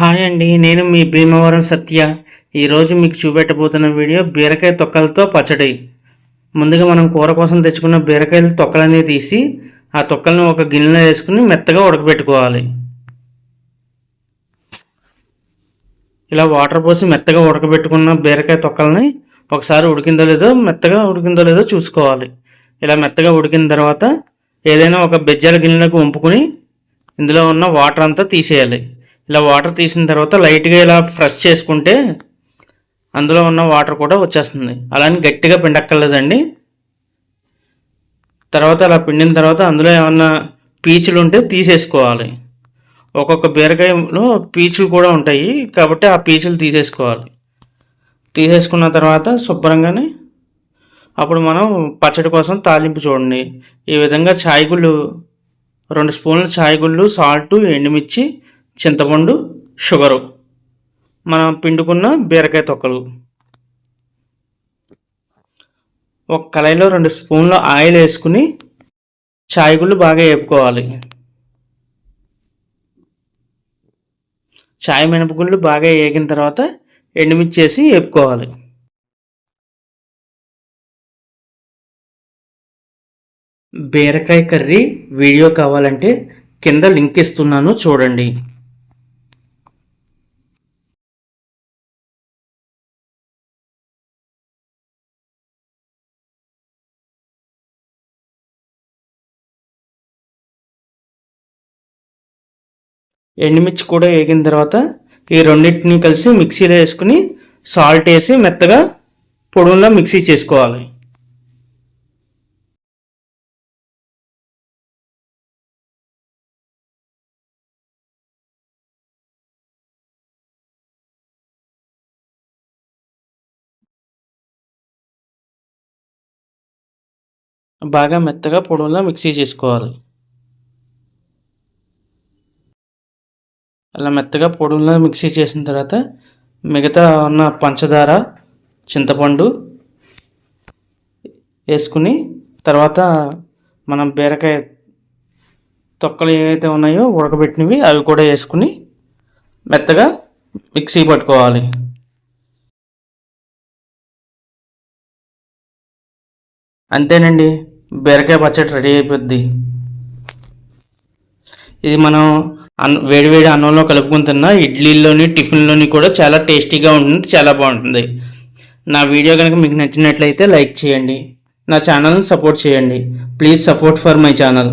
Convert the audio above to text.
Hi అండి నేను మీ భీమవరం సత్య. ఈరోజు మీకు చూపెట్టబోతున్న వీడియో బీరకాయ తొక్కలతో పచ్చడి. ముందుగా మనం కూర కోసం తెచ్చుకున్న బీరకాయల తొక్కలన్నీ తీసి ఆ తొక్కలను ఒక గిన్నెలో వేసుకుని మెత్తగా ఉడకబెట్టుకోవాలి. ఇలా వాటర్ పోసి మెత్తగా ఉడకబెట్టుకున్న బీరకాయ తొక్కలని ఒకసారి ఉడికిందో లేదో మెత్తగా ఉడికిందో లేదో చూసుకోవాలి. ఇలా మెత్తగా ఉడికిన తర్వాత ఏదైనా ఒక బెజ్జల గిన్నెలకు వంపుకుని ఇందులో ఉన్న వాటర్ అంతా తీసేయాలి. ఇలా వాటర్ తీసిన తర్వాత లైట్గా ఇలా ఫ్రెష్ చేసుకుంటే అందులో ఉన్న వాటర్ కూడా వచ్చేస్తుంది. అలానే గట్టిగా పిండక్కర్లేదండి. తర్వాత అలా పిండిన తర్వాత అందులో ఏమన్నా పీచులు ఉంటే తీసేసుకోవాలి. ఒక్కొక్క బీరకాయలో పీచులు కూడా ఉంటాయి కాబట్టి ఆ పీచులు తీసేసుకోవాలి. తీసేసుకున్న తర్వాత శుభ్రంగానే అప్పుడు మనం పచ్చడి కోసం తాలింపు చూడండి. ఈ విధంగా చాయ్ గుళ్ళు రెండు స్పూన్ల చాయ్ గుళ్ళు సాల్ట్ ఎండుమిర్చి చింతపండు షుగరు. మనం పిండుకున్న బీరకాయ తొక్కలు. ఒక కళాయిలో రెండు స్పూన్ల ఆయిల్ వేసుకుని చాయ్ గుళ్ళు బాగా వేపుకోవాలి చాయ్ మినపగుళ్ళు బాగా వేగిన తర్వాత ఎండుమిర్చి వేసి వేపుకోవాలి బీరకాయ కర్రీ వీడియో కావాలంటే కింద లింక్ ఇస్తున్నాను చూడండి. ఎండుమిర్చి కూడా వేగిన తర్వాత ఈ రెండింటిని కలిసి మిక్సీలో వేసుకుని సాల్ట్ వేసి మెత్తగా పొడుగులా మిక్సీ చేసుకోవాలి. బాగా మెత్తగా పొడుగులా మిక్సీ చేసుకోవాలి. అలా మెత్తగా పొడుగులా మిక్సీ చేసిన తర్వాత మిగతా ఉన్న పంచదార చింతపండు వేసుకుని తర్వాత మనం బీరకాయ తొక్కలు ఏవైతే ఉన్నాయో ఉడకబెట్టినవి అవి కూడా వేసుకుని మెత్తగా మిక్సీ పట్టుకోవాలి. అంతేనండి బీరకాయ పచ్చడి రెడీ అయిపోద్ది. ఇది మనం అన్న వేడివేడి అన్నంలో కలుపుకుని తిన్నా ఇడ్లీలోని టిఫిన్లోని కూడా చాలా టేస్టీగా ఉంటుంది చాలా బాగుంటుంది. నా వీడియో కనుక మీకు నచ్చినట్లయితే లైక్ చేయండి. నా ఛానల్ని సపోర్ట్ చేయండి. Please support for my channel.